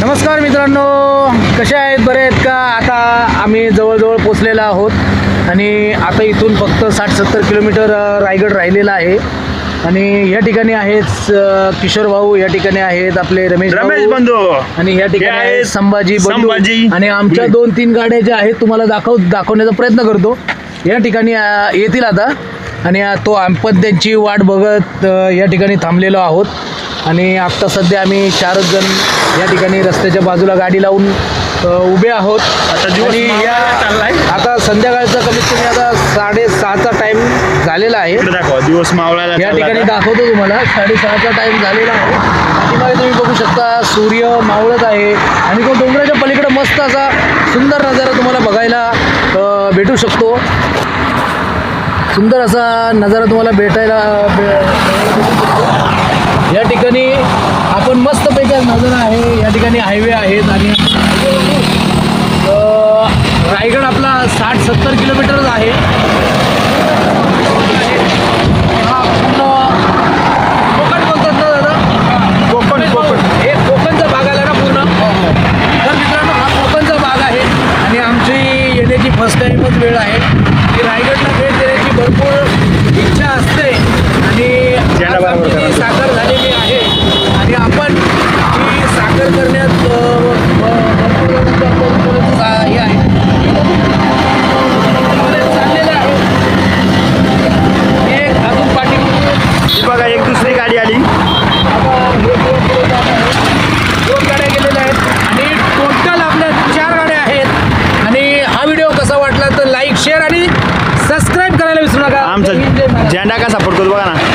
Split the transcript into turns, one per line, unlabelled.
नमस्कार मित्रांनो कसे आहेत बरे आहेत का आता आम्ही जवळजवळ पोचलेलो आहोत आणि आता इथून फक्त साठ सत्तर किलोमीटर रायगड राहिलेला आहे आणि या ठिकाणी आहेत किशोर भाऊ या ठिकाणी आहेत आपले रमेश रमेश.
बंधू
आणि या ठिकाणी आहेत संभाजी बंधू. संभाजी. आणि आमच्या. दोन तीन गाड्या ज्या आहेत तुम्हाला दाखव दाखवण्याचा प्रयत्न करतो या ठिकाणी अ, येतील आता आणि तो आपण त्यांची वाट बघत या ठिकाणी थांबलेलो आहोत. आणि आत्ता सध्या आम्ही चारच जण या ठिकाणी रस्त्याच्या बाजूला गाडी लावून उभे आहोत.
आणि या- चाललाय.
आता संध्याकाळचा कमीत कमी आता साडेसहाचा टाइम झालेला आहे.
दिवस मावळायला या ठिकाणी.
दाखवतो तुम्हाला साडेसहाचा टाइम झालेला आहे. पाठीमागे तुम्ही बघू शकता सूर्य मावळत आहे. आणि तो डोंगराच्या पलीकडे मस्त असा सुंदर नजारा तुम्हाला बघायला भेटू शकतो. सुंदर असा नजारा तुम्हाला भेटायला या ठिकाणी आपण मस्तपैकी नजारा आहे. या ठिकाणी हायवे आहेत आणि रायगड आपला साठ सत्तर किलोमीटरच आहे. कोकण ना दादा?
कोकण
कोकणचा आला ना पूर्ण? हो, हो. कोकणचा आहे. आणि आमची येण्याची फर्स्ट टाइमच वेळ आहे. की रायगडला भेट তারপর
va a ganar.